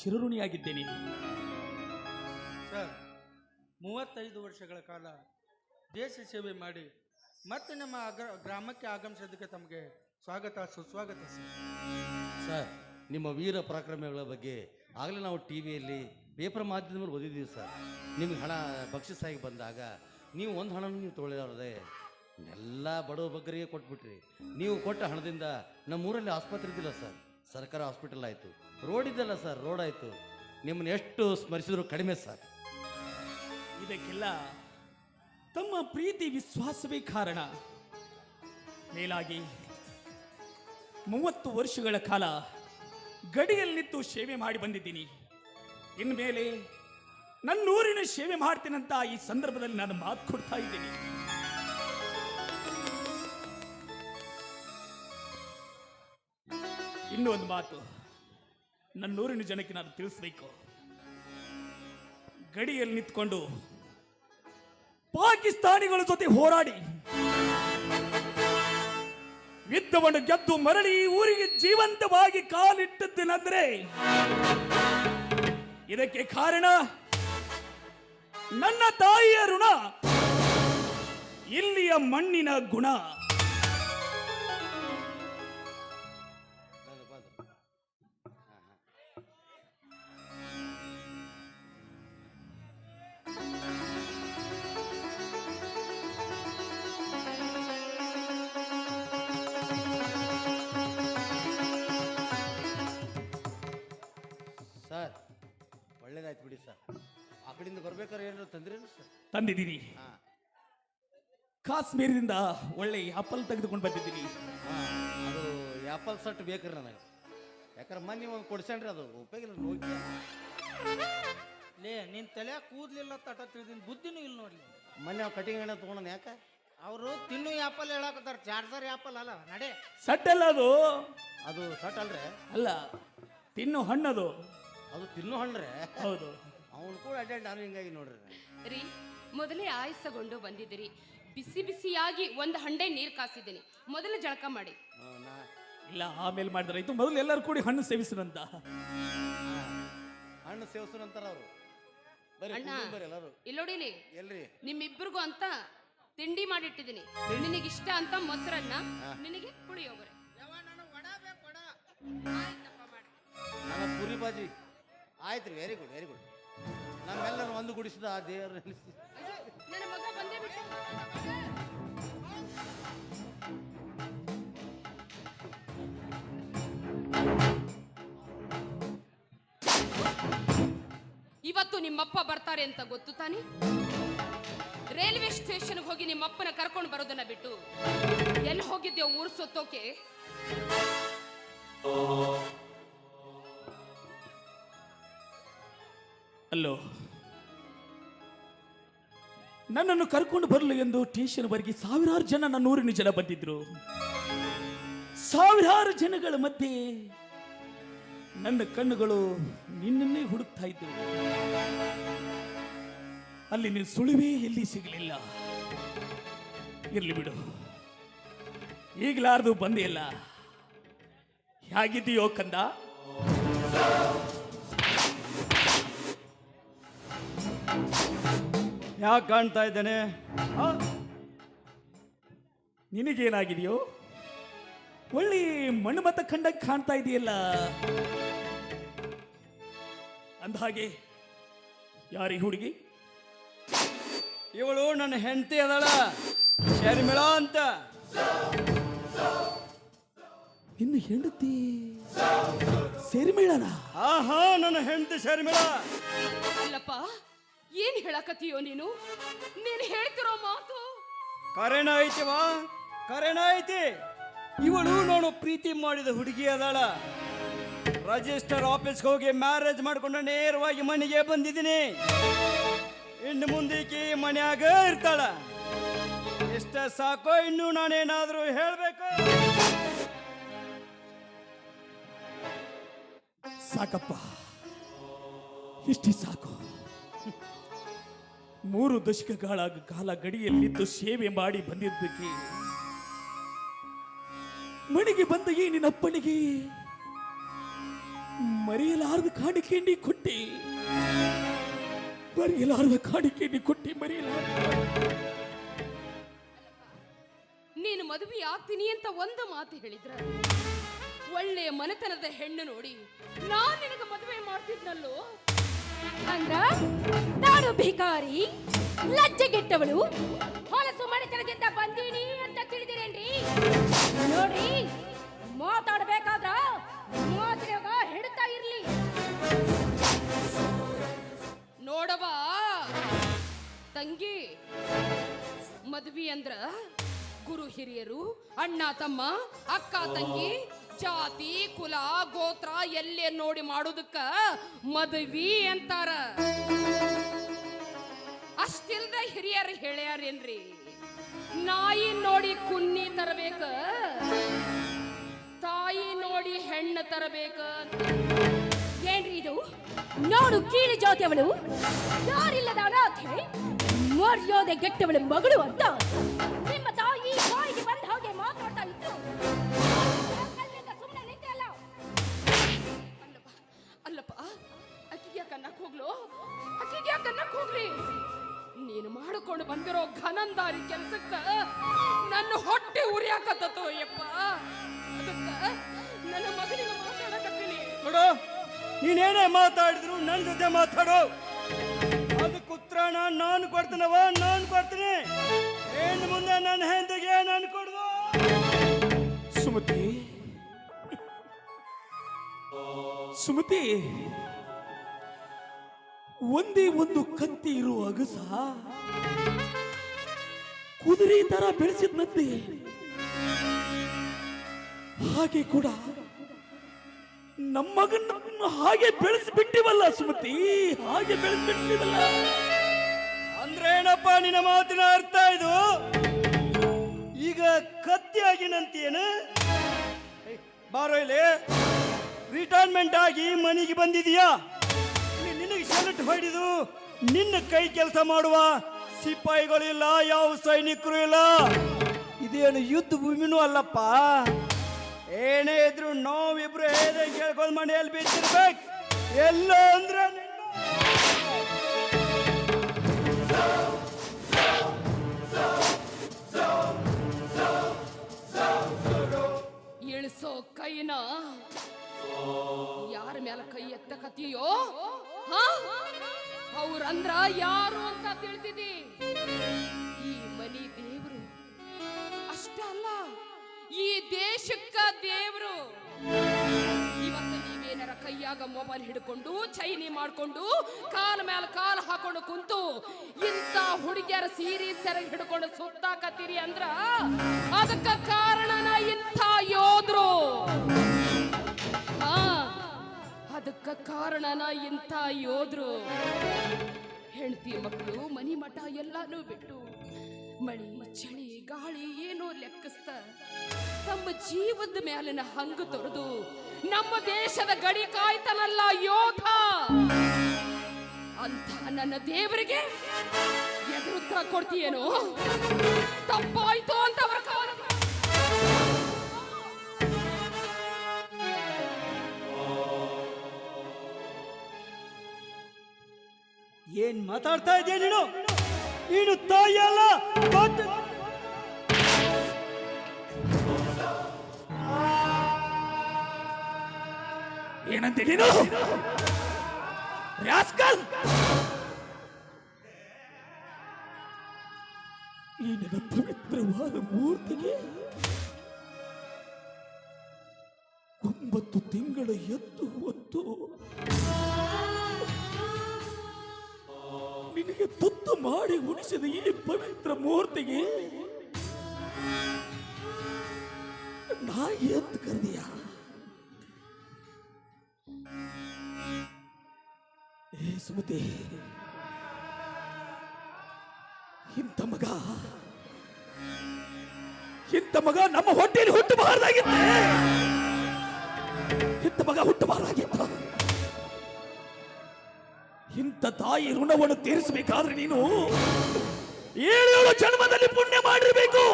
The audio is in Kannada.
ಚಿರಋಣಿಯಾಗಿದ್ದೇನೆ. ಸರ್ ಮೂವತ್ತೈದು ವರ್ಷಗಳ ಕಾಲ ದೇಶ ಸೇವೆ ಮಾಡಿ ಮತ್ತೆ ನಮ್ಮ ಅಗ್ರ ಗ್ರಾಮಕ್ಕೆ ಆಗಮಿಸೋದಕ್ಕೆ ತಮಗೆ ಸ್ವಾಗತ ಸುಸ್ವಾಗತ ಸರ್. ಸರ್ ನಿಮ್ಮ ವೀರ ಪರಾಕ್ರಮಗಳ ಬಗ್ಗೆ ಆಗಲೇ ನಾವು ಟಿ ವಿಯಲ್ಲಿ ಪೇಪರ್ ಮಾಧ್ಯಮದಲ್ಲಿ ಓದಿದ್ದೀವಿ ಸರ್. ನಿಮ್ಗೆ ಹಣ ಬಕ್ಷಿಸಾಗಿ ಬಂದಾಗ ನೀವು ಒಂದು ಹಣ ನೀವು ತೊಗೊಳ್ಳೋದೇ ಎಲ್ಲ ಬಡವ ಬಗ್ಗರಿಗೆ ಕೊಟ್ಬಿಟ್ರಿ. ನೀವು ಕೊಟ್ಟ ಹಣದಿಂದ ನಮ್ಮೂರಲ್ಲಿ ಆಸ್ಪತ್ರೆ ಇದ್ದಿಲ್ಲ ಸರ್. ಸರ್ಕಾರ ಹಾಸ್ಪಿಟಲ್ ಆಯಿತು. ರೋಡ್ ಇದ್ದಲ್ಲ ಸರ್, ರೋಡ್ ಆಯಿತು. ನಿಮ್ಮನ್ನ ಎಷ್ಟು ಸ್ಮರಿಸಿದ್ರು ಕಡಿಮೆ ಸರ್. ಇದಕ್ಕೆಲ್ಲ ತಮ್ಮ ಪ್ರೀತಿ ವಿಶ್ವಾಸವೇ ಕಾರಣ. ಮೇಲಾಗಿ ಮೂವತ್ತು ವರ್ಷಗಳ ಕಾಲ ಗಡಿಯಲ್ಲಿ ನಿಂತು ಸೇವೆ ಮಾಡಿ ಬಂದಿದ್ದೀನಿ. ಇನ್ಮೇಲೆ ನನ್ನೂರಿನ ಸೇವೆ ಮಾಡ್ತೀನಂತ ಈ ಸಂದರ್ಭದಲ್ಲಿ ನಾನು ಮಾತು ಕೊಡ್ತಾ ಇದ್ದೀನಿ. ಇನ್ನೊಂದು ಮಾತು. ನನ್ನೂರಿನ ಜನಕ್ಕೆ ನಾನು ತಿಳಿಸ್ಬೇಕು. ಗಡಿಯಲ್ಲಿ ನಿಂತ್ಕೊಂಡು ಪಾಕಿಸ್ತಾನಿಗಳ ಜೊತೆ ಹೋರಾಡಿ, ಯುದ್ಧವನ್ನು ಗೆದ್ದು ಮರಳಿ ಊರಿಗೆ ಜೀವಂತವಾಗಿ ಕಾಲಿಟ್ಟದ್ದೇನೆಂದರೆ ಇದಕ್ಕೆ ಕಾರಣ ನನ್ನ ತಾಯಿಯ ಋಣ, ಇಲ್ಲಿಯ ಮಣ್ಣಿನ ಗುಣ. ತಂದಿದ್ದೀನಿ. ಹಾಂ ಕಾಶ್ಮೀರದಿಂದ ಒಳ್ಳೆ ಆಪಲ್ ತೆಗೆದುಕೊಂಡು ಬಂದಿದ್ದೀನಿ. ಅದು ಆ್ಯಪಲ್ ಸಟ್ ಬೇಕ್ರಿ ನನಗೆ. ಯಾಕಂದ್ರೆ ಮೊನ್ನೆ ಒಂದು ಕೊಡ್ಸೇನ್ರಿ ಅದು ಉಪಯೋಗ ಇಲ್ಲ ಹೋಗಿ ಲೇ ನಿನ್ನ ತಲೆ ಕೂದಲಿಲ್ಲ ತಟ ತಿಳಿದಿನ ಬುದ್ಧಿನೂ ಇಲ್ಲ ನೋಡ್ಲಿ. ಮೊನ್ನೆ ನಾವು ಕಟಿಂಗ್ ಎಣ್ಣೆ ತೊಗೊಂಡು ಯಾಕೆ? ಅವರು ತಿನ್ನು ಆ್ಯಪಲ್ ಹೇಳಕತ್ತಾರ ಚಾರ್ಜರ್ ಆ್ಯಪಲ್ ಅಲ್ಲ ನಡೆ. ಸಟ್ ಅಲ್ಲ ಅದು? ಅದು ಸಟ್ ಅಲ್ರಿ? ಅಲ್ಲ ತಿನ್ನು ಹಣ್ಣದು. ಅದು ತಿನ್ನು ಹಣ್ಣ್ರೆ. ಹೌದು. ಅವನು ಕೂಡ ಅಡ್ಡಾಡ್ ನಾನು ಹಿಂಗಾಗಿ ನೋಡ್ರಿ. ರೀ ಮೊದಲೇ ಆಯಸಗೊಂಡು ಬಂದಿದ್ದೀರಿ. ಬಿಸಿ ಬಿಸಿಯಾಗಿ ಒಂದು ಹಂಡೆ ನೀರು ಕಾಸಿದ್ದೀನಿ. ಮೊದಲು ಜಳಕ ಮಾಡಿ. ಇಲ್ಲ ಆಮೇಲೆ ಮಾಡಿದ್ರೆ. ಇದು ಮೊದಲು ಎಲ್ಲರೂ ಕೂಡಿ ಹಣ್ಣು ಸೇವಿಸಿದಂತ ಹಣ್ಣು ಸೇವಸರು ಅಂತಾರ ಅವರು ಅಣ್ಣ. ಎಲ್ಲರೂ. ಇಲ್ಲೋಡಿಲಿ ಎಲ್ರಿ? ನಿಮ್ಮಿಬ್ಬರಿಗೂ ಅಂತ ತಿಂಡಿ ಮಾಡಿಟ್ಟಿದ್ದೀನಿ. ಇಷ್ಟ ಅಂತ ಮೊಸರನ್ನ ನಿನಗೆ ಪುಳಿಯೋಗರೆ ಆಯ್ತಪ್ಪ ಮಾಡಿ. ನನ್ನ ಪುರಿ ಬಾಜಿ. ಆಯ್ತು ರೀ ವೆರಿ ಗುಡ್ ವೆರಿ ಗುಡ್ ನಮ್ಮೆಲ್ಲರೂ ಗುಡಿಸಿದ ಆ ದೇವರು ನೆನೆಸಿ ನನ್ನ ಮಗ ಬಂದೇ ಬಿಟ್ಟ. ಇವತ್ತು ನಿಮ್ಮಪ್ಪ ಬರ್ತಾರೆ ಅಂತ ಗೊತ್ತು ತಾನೆ? ರೈಲ್ವೆ ಸ್ಟೇಷನ್ಗೆ ಹೋಗಿ ನಿಮ್ಮಪ್ಪನ ಕರ್ಕೊಂಡು ಬರೋದನ್ನ ಬಿಟ್ಟು ಎಲ್ಲಿ ಹೋಗಿದ್ಯೋ ಊರು ಸುತ್ತೋಕೆ? ಅಲ್ಲೋ ನನ್ನನ್ನು ಕರ್ಕೊಂಡು ಬರಲು ಎಂದು ಸ್ಟೇಷನ್ವರೆಗೆ ಸಾವಿರಾರು ಜನ ನನ್ನ ಊರಿನ ಜನ ಬಂದಿದ್ರು. ಸಾವಿರಾರು ಜನಗಳ ಮಧ್ಯೆ ನನ್ನ ಕಣ್ಣುಗಳು ನಿನ್ನನ್ನೇ ಹುಡುಕ್ತಾ ಇದ್ದವು. ಅಲ್ಲಿ ನಿನ್ನ ಸುಳಿವೇ ಎಲ್ಲಿ ಸಿಗಲಿಲ್ಲ. ಇರ್ಲಿ ಬಿಡು. ಈಗಲಾರ್ದು ಬಂದೇ ಇಲ್ಲ. ಹೇಗಿದೆಯೋ ಕಂದ? ಯಾಕೆ ಕಾಣ್ತಾ ಇದ್ದೇನೆ? ನಿನಗೇನಾಗಿದೆಯೋ? ಒಳ್ಳೆ ಮಣ್ಣುಮತ ಖಂಡ ಕಾಣ್ತಾ ಇದೆಯಲ್ಲ. ಅಂದಹಾಗೆ ಯಾರಿ ಹುಡುಗಿ? ಇವಳು ನನ್ನ ಹೆಂಡತಿ ಅದಳ ಶರ್ಮಿಳ ಅಂತ. ನಿನ್ನ ಹೆಂಡತಿ ಶರ್ಮಿಳನ? ಆಹಾ ನನ್ನ ಹೆಂಡತಿ ಶರ್ಮಿಳ. ಅಲ್ಲಪ್ಪ ಏನ್ ಹೇಳಕತ್ತೀಯೋ ನೀನು? ನೀನು ಹೇಳ್ತಿರೋ ಮಾತು? ಕರೆನ ಐತಿವಾ ಕರೆನ ಐತಿ. ಇವಳು ನಾನು ಪ್ರೀತಿ ಮಾಡಿದ ಹುಡುಗಿ ಅದಾಳ. ರಜಿಸ್ಟರ್ ಆಫೀಸ್ಗೆ ಹೋಗಿ ಮ್ಯಾರೇಜ್ ಮಾಡ್ಕೊಂಡು ನೇರವಾಗಿ ಮನೆಗೆ ಬಂದಿದ್ದೀನಿ. ಇನ್ನು ಮುಂದಕ್ಕೆ ಮನ್ಯಾಗ ಇರ್ತಾಳ. ಇಷ್ಟ ಸಾಕೋ ಇನ್ನು ನಾನೇನಾದ್ರೂ ಹೇಳ್ಬೇಕು? ಸಾಕಪ್ಪ. ಇಷ್ಟೇ ಸಾಕು. ಮೂರು ದಶಕಗಳ ಕಾಲ ಗಡಿಯಲ್ಲಿದ್ದು ಸೇವೆ ಮಾಡಿ ಬಂದಿದ್ದಕ್ಕೆ. ಮನೆಗೆ ಬಂದ ಈ ನಿನ್ನಪ್ಪನಿಗೆ ಮರೆಯಲಾರದ ಕಾಣಿಕೆ ನೀ ಕೊಟ್ಟಿ. ಮರೆಯಲಾರದ ಕಾಣಿಕೆ ನೀ ಕೊಟ್ಟಿ ಮರೆಯಲಾರ ನೀನು ಮದುವೆ ಆಗ್ತೀನಿ ಅಂತ ಒಂದು ಮಾತು ಹೇಳಿದ್ರ? ಒಳ್ಳೆಯ ಮನೆತನದ ಹೆಣ್ಣು ನೋಡಿ, ನಾನು ನಿನಗೆ ಮದುವೆ ಮಾಡ್ತಿದ್ನಲ್ಲೋ? ಅಂದ್ರ ನಾನು ಭಿಕಾರಿ, ಲಜ್ಜೆಗೆಟ್ಟವಳು. ಹೊಲಸು ಮನೆತನದಿಂದ ಬಂದೀನಿ ಅಂತ ತಿಳಿದಿರೇನ್ರಿ? ನೋಡ್ರಿ, ಮಾತಾಡ್ಬೇಕಾದ್ರ ಮಾತಿನಾಗ ಹಿಡ್ತಾ ಇರ್ಲಿ. ನೋಡವ ತಂಗಿ, ಮದ್ವಿ ಅಂದ್ರ ಗುರು ಹಿರಿಯರು, ಅಣ್ಣ ತಮ್ಮ, ಅಕ್ಕ ತಂಗಿ ಜಾತಿ, ಕುಲ, ಗೋತ್ರ ಎಲ್ಲೇ ನೋಡಿ ಮಾಡೋದಕ್ಕ ಮದ್ವಿ ಅಂತಾರ. ಅಷ್ಟಿಲ್ದ ಹಿರಿಯರು, ಹೇಳ್ಯಾರೇನ್ರಿ? ನಾಯಿ ನೋಡಿ ಕುನ್ನಿ ತರಬೇಕ, ತಾಯಿ ನೋಡಿ ಹೆಣ್ಣು ತರಬೇಕ. ಏನ್ರಿ ಇದು? ನೋಡು ಕೀಳು ಜಾತಿಯವಳು ಯಾರಿಲ್ಲದ ಅನಾಥೆ ಮರ್ಯಾದೆ ಗೆಟ್ಟವಳ ಮಗಳು ಅಂತ. ಬಂದಿರೋ ಘನಂದಾರಿ ಕೆಲ್ಸಕ್ಕ ನನ್ನ ಹೊಟ್ಟೆ ಉರಿಯಾಕತ್ತೋ ಯಪ್ಪ ಅದಕ್ಕ ನನ್ನ ಮಗನಿಗೆ ಮಾತಾಡಕತ್ತೀನಿ. ನೋಡು ನೀನೇನೇ ಮಾತಾಡಿದ್ರು ನನ್ನ ಜೊತೆ ಮಾತಾಡು. ಅದಕ್ಕೆ ನಾನು ಕೊಡ್ತೀನವ ನಾನು ಕೊಡ್ತೀನಿ. ಹೆಣ್ಣು ಮುಂದೆ ನನ್ನ ಹೆಂದಿಗೆ ನಾನು ಕೊಡುವ ಸುಮತಿ. ಸುಮತಿ. ಒಂದೇ ಒಂದು ಕತ್ತಿ ಇರುವ ಅಗಸ ಕುದುರೆ ತರ ಬೆಳೆಸಿದ್ನಂತೆ. ಹಾಗೆ ಕೂಡ ನಮ್ಮ ಮಗನನ್ನು ಹಾಗೆ ಬೆಳೆಸಿಬಿಟ್ಟಿವಲ್ಲ ಸುಮತಿ, ಹಾಗೆ ಬೆಳೆಸಿಬಿಟ್ಟಿವಲ್ಲ. ಅಂದ್ರೆ ಏನಪ್ಪ ನಿನ್ನ ಮಾತಿನ ಅರ್ಥ ಇದು? ಈಗ ಕತ್ತಿಯಾಗಿನಂತೇನು ಆಗಿನಂತೇನು ಬಾರೋ ಇಲ್ಲಿ. ರಿಟೈರ್ಮೆಂಟ್ ಆಗಿ ಮನೆಗೆ ಬಂದಿದೀಯಾ ನಿನಗೆ ಹೊಡೆದು ನಿನ್ನ ಕೈ ಕೆಲಸ ಮಾಡುವ ಸಿಪಾಯಿಗಳು ಇಲ್ಲ ಯಾವ ಸೈನಿಕರು ಇಲ್ಲ. ಇದೇನು ಯುದ್ಧ ಭೂಮಿನೂ ಅಲ್ಲಪ್ಪ. ಏನೇ ಇದ್ರು ನಾವಿಬ್ರು ಹೇಗೆ ಕೇಳ್ಕೊಂಡು ಮನೆಯಲ್ಲಿ ಬಿದ್ದಿರ್ಬೇಕು. ಎಲ್ಲ ಅಂದ್ರೆ ಇಳಿಸೋ ಕೈನ. ಮೇಲೆ ಕೈ ಎತ್ತಕತ್ತೀಯೋ? ಅವ್ರಂದ್ರ ಯಾರು ಅಂತ ತಿಳಿದಿದಿ ಈ ಮನಿ ದೇವರು. ಅಷ್ಟ ಅಲ್ಲ, ಈ ದೇಶಕ್ಕ ದೇವರು. ಇವತ್ತು ನೀವೇನಾರ ಕೈಯಾಗ ಮೊಬೈಲ್ ಹಿಡ್ಕೊಂಡು, ಚೈನಿ ಮಾಡ್ಕೊಂಡು, ಕಾಲ ಮೇಲೆ ಕಾಲ್ ಹಾಕೊಂಡು ಕುಂತು, ಇಂಥ ಹುಡುಗಿಯರ ಸೀರೆ ಸೆರೆ ಹಿಡ್ಕೊಂಡು ಸುತ್ತಾಕತ್ತೀರಿ ಅಂದ್ರ, ಅದಕ್ಕ ಕಾರಣನ ಇಂಥ ಯೋಧರು ಅದಕ್ಕ ಕಾರಣನ ಇಂಥ ಯೋದ್ರು? ಹೆಂಡತಿ ಮಕ್ಕಳು ಮನಿ ಮಠ ಎಲ್ಲಾನು ಬಿಟ್ಟು ಮಳಿ ಚಳಿ, ಗಾಳಿ ಏನೋ ಲೆಕ್ಕಿಸ್ತ ತಮ್ಮ ಜೀವದ ಮೇಲಿನ ಹಂಗು ತೊರೆದು ನಮ್ಮ ದೇಶದ ಗಡಿ ಕಾಯ್ತನಲ್ಲ ಯೋಧ? ಅಂತ ನನ್ನ ದೇವರಿಗೆ ಎದುರುತ್ತರ ಕೊಡ್ತೀಯೇನು? ತಪ್ಪಾಯ್ತು? ಏನ್ ಮಾತಾಡ್ತಾ ಇದೆಯಾ ನೀನು? ನೀನು ತಾಯಿಯಲ್ಲ ಏನಂತೆ ನೀನು? ಈ ನನ್ನ ಪವಿತ್ರವಾದ ಮೂರ್ತಿಗೆ ಒಂಬತ್ತು ತಿಂಗಳ ಎದ್ದು ಹೊತ್ತು ತುತ್ತು ಮಾಡಿ ಉಣಿಸಿದ ಈ ಪವಿತ್ರ ಮೂರ್ತಿಗೆ ನಾ ಎತ್ತು ಕರೆದಿಯ? ಏ ಸುಮತಿ, ಇಂಥ ಮಗ ಇಂಥ ಮಗ ನಮ್ಮ ಹೊಟ್ಟೆಯಲ್ಲಿ ಹುಟ್ಟಬಾರ್ದಾಗಿತ್ತು ಇಂಥ ಮಗ ಹುಟ್ಟಬಾರ್ದಾಗಿತ್ತು ಇಂಥ ತಾಯಿ ಋಣವನ್ನು ತೀರಿಸಬೇಕಾದ್ರೆ ನೀನು ಏಳು ಜನ್ಮದಲ್ಲಿ ಪುಣ್ಯ ಮಾಡಿರ್ಬೇಕು.